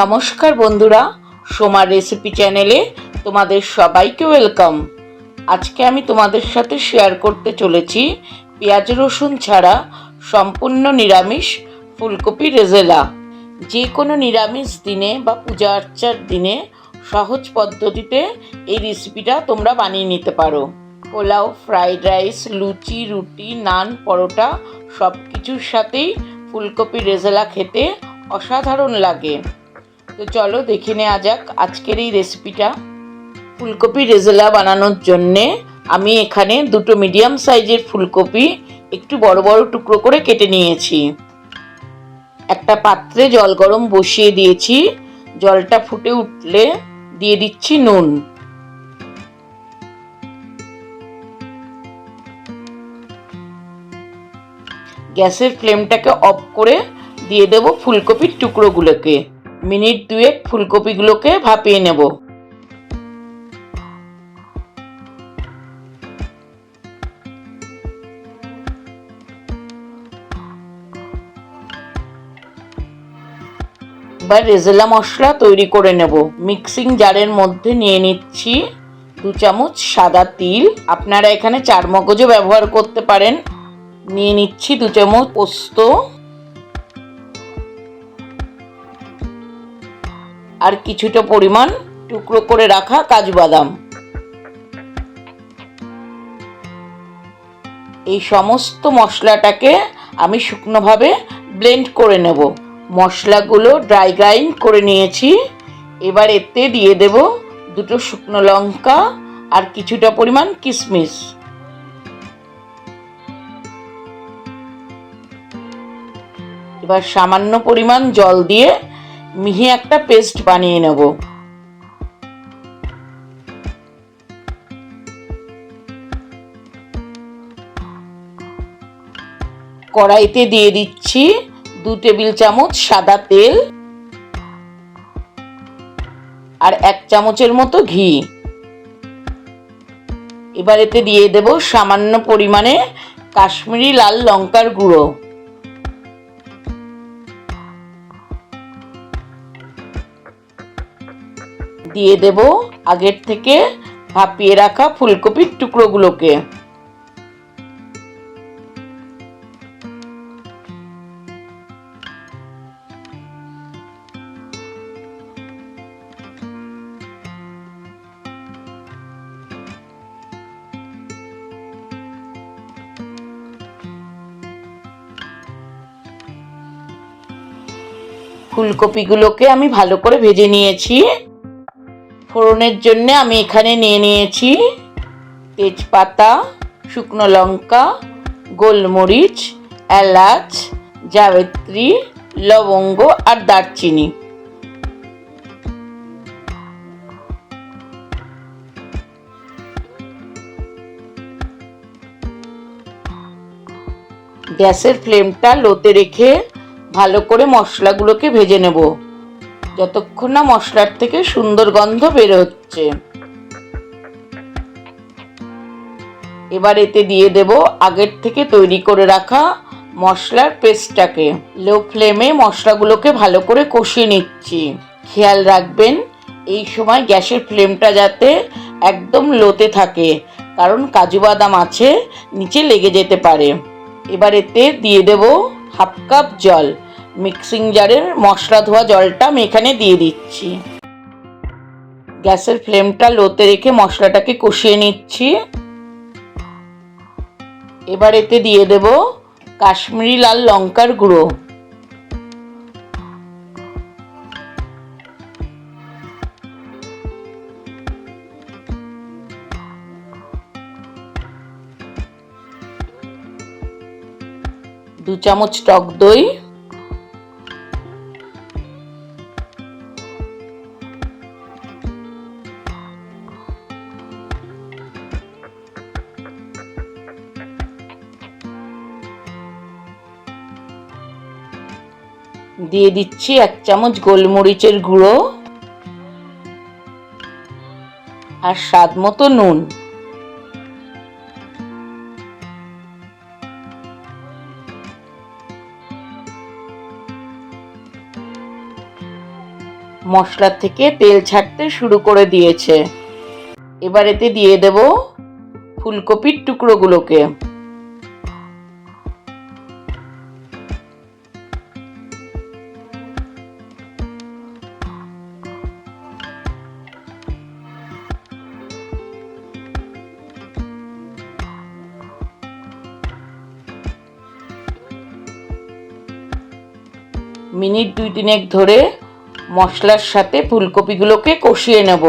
নমস্কার বন্ধুরা, সোমার রেসিপি চ্যানেলে তোমাদের সবাইকে ওয়েলকাম আজকে আমি তোমাদের সাথে শেয়ার করতে চলেছি পেঁয়াজ রসুন ছাড়া সম্পূর্ণ নিরামিষ ফুলকপি রেজেলা যে কোনো নিরামিষ দিনে বা পূজা আর্চার দিনে সহজ পদ্ধতিতে এই রেসিপিটা তোমরা বানিয়ে নিতে পারো। পোলাও ফ্রাইড রাইস লুচি, রুটি, নান, পরোটা সব কিছুর সাথেই ফুলকপি রেজেলা খেতে অসাধারণ লাগে। তো চলো দেখে নেওয়া যাক আজকের এই রেসিপিটা ফুলকপি রেজেলা বানানোর জন্যে আমি এখানে দুটো মিডিয়াম সাইজের ফুলকপি একটু বড় বড় টুকরো করে কেটে নিয়েছি। একটা পাত্রে জল গরম বসিয়ে দিয়েছি। জলটা ফুটে উঠলে দিয়ে দিচ্ছি নুন। গ্যাসের ফ্লেমটাকে অফ করে দিয়ে দেব ফুলকপির টুকরোগুলোকে। মিনিট দুয়েক ফুলকপিগুলোকে ভাপিয়ে নেব। এবার রেজেলা মশলা তৈরি করে নেব। মিক্সিং জারের মধ্যে নিয়ে নিচ্ছি দু চামচ সাদা তিল। আপনারা এখানে চার মগজও ব্যবহার করতে পারেন। নিয়ে নিচ্ছি দু চামচ পোস্ত। আর কিছুটা পরিমাণ টুকরো করে রাখা কাজু বাদাম এই সমস্ত মশলাটাকে আমি শুকনোভাবে ব্লেন্ড করে নেব। মশলাগুলো ড্রাই গ্রাইন্ড করে নিয়েছি। এবার এতে দিয়ে দেব দুটো শুকনো লঙ্কা আর কিছুটা পরিমাণ কিশমিশ। এবার সামান্য পরিমাণ জল দিয়ে মিহি একটা পেস্ট বানিয়ে নেব। কড়াইতে দিয়ে দিচ্ছি দু টেবিল চামচ সাদা তেল আর এক চামচের মতো ঘি। এবার এতে দিয়ে দেব সামান্য পরিমাণে কাশ্মীরি লাল লঙ্কার গুঁড়ো। দিয়ে দেব আগের থেকে ভাপিয়ে রাখা ফুলকপির টুকরোগুলোকে। ফুলকপিগুলোকে আমি ভালো করে ভেজে নিয়েছি। ফোড়নের জন্য আমি এখানে নিয়ে নিয়েছি তেজপাতা, শুকনো লঙ্কা, গোলমরিচ, এলাচ জাবেত্রী লবঙ্গ আর দারচিনি। গ্যাসের ফ্লেমটা লোতে রেখে ভালো করে মশলাগুলোকে ভেজে নেব। যতক্ষণ না মশলার থেকে সুন্দর গন্ধ বের হচ্ছে। এবার এতে দিয়ে দেব আগের থেকে তৈরি করে রাখা মশলার পেস্টটাকে। লো ফ্লেমে মশলাগুলোকে ভালো করে কষিয়ে নিচ্ছি। খেয়াল রাখবেন, এই সময় গ্যাসের ফ্লেমটা যাতে একদম লোতে থাকে, কারণ কাজু বাদাম আছে, নিচে লেগে যেতে পারে। এবার এতে দিয়ে দেব হাফ কাপ জল। মিক্সিং জারের মশলা ধোয়া জলটা আমি এখানে দিয়ে দিচ্ছি। গ্যাসের ফ্লেমটা লোতে রেখে মশলাটাকে কষিয়ে নিচ্ছি। এবার এতে দিয়ে দেব কাশ্মীরি লাল লঙ্কার গুঁড়ো। দু চামচ টক দই। দিয়ে দিচ্ছি এক চামচ গোলমরিচের গুঁড়ো আর স্বাদ মতো নুন। মশলা থেকে তেল ছাড়তে শুরু করে দিয়েছে। এবার এতে দিয়ে দেব ফুলকপির টুকরোগুলোকে। মিনিট দুই তিনেক ধরে মশলার সাথে ফুলকপিগুলোকে কষিয়ে নেব।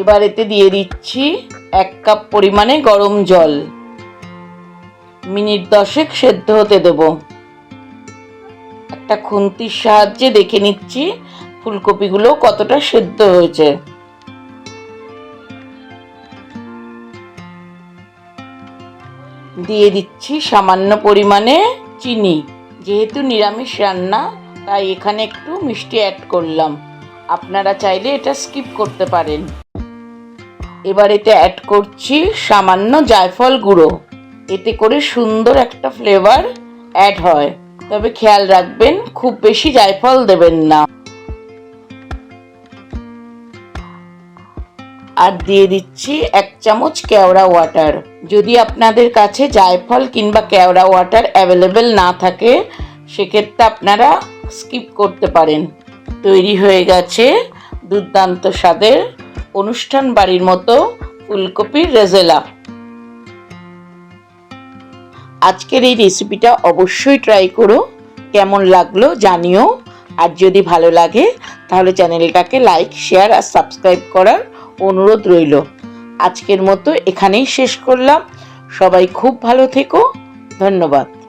এবার এতে দিয়ে দিচ্ছি এক কাপ পরিমাণে গরম জল। মিনিট দশেক সেদ্ধ হতে দেব। একটা খুন্তির সাহায্যে দেখে নিচ্ছি ফুলকপিগুলো কতটা সেদ্ধ হয়েছে। দিয়ে দিচ্ছি সামান্য পরিমাণে চিনি। যেহেতু নিরামিষ রান্না, তাই এখানে একটু মিষ্টি অ্যাড করলাম। আপনারা চাইলে এটা স্কিপ করতে পারেন। এবার এতে অ্যাড করছি সামান্য জায়ফল গুঁড়ো। এতে করে সুন্দর একটা ফ্লেভার অ্যাড হয়। তবে খেয়াল রাখবেন, খুব বেশি জায়ফল দেবেন না। আর দিয়ে দিচ্ছি এক চামচ কেওড়া ওয়াটার। যদি আপনাদের কাছে জায়ফল কিংবা কেওড়া ওয়াটার অ্যাভেলেবেল না থাকে, সেক্ষেত্রে আপনারা স্কিপ করতে পারেন। তৈরি হয়ে গেছে দুর্দান্ত স্বাদের অনুষ্ঠান বাড়ির মতো ফুলকপির রেজেলা। আজকের এই রেসিপিটা অবশ্যই ট্রাই করো, কেমন লাগল জানিও। আর যদি ভালো লাগে, তাহলে চ্যানেলটাকে লাইক, শেয়ার আর সাবস্ক্রাইব করার অনুরোধ রইল। আজকের মতো এখানেই শেষ করলাম। সবাই খুব ভালো থেকো। ধন্যবাদ।